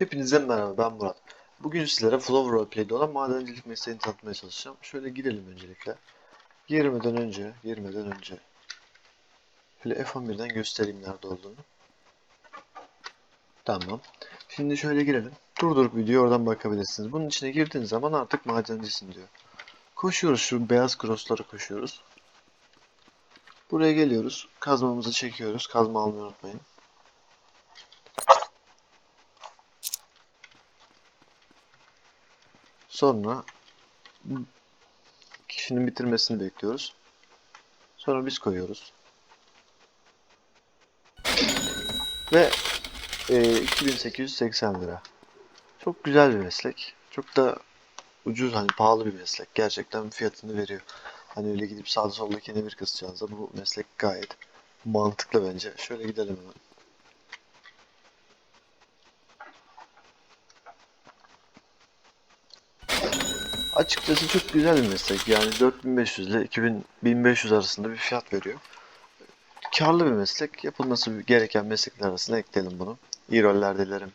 Hepinize merhaba ben Murat. Bugün sizlere Flow Roleplay'de olan madencilik mesleğini tanıtmaya çalışacağım. Şöyle girelim öncelikle. Girmeden önce, girmeden önce şöyle F11'den göstereyim nerede olduğunu. Tamam. Şimdi şöyle girelim. Durdurup videoyu oradan bakabilirsiniz. Bunun içine girdiğiniz zaman artık madencisin diyor. Koşuyoruz şu beyaz crosslara koşuyoruz. Buraya geliyoruz. Kazmamızı çekiyoruz. Kazma almayı unutmayın. Sonra kişinin bitirmesini bekliyoruz. Sonra biz koyuyoruz. Ve e, 2880 lira. Çok güzel bir meslek. Çok da ucuz hani pahalı bir meslek. Gerçekten fiyatını veriyor. Hani öyle gidip sağda solda kenevir kısacağınıza bu meslek gayet mantıklı bence. Şöyle gidelim hemen. Açıkçası çok güzel bir meslek. Yani 4500 ile 2000 1500 arasında bir fiyat veriyor. Karlı bir meslek. Yapılması gereken meslekler arasına ekleyelim bunu. İyi roller dilerim.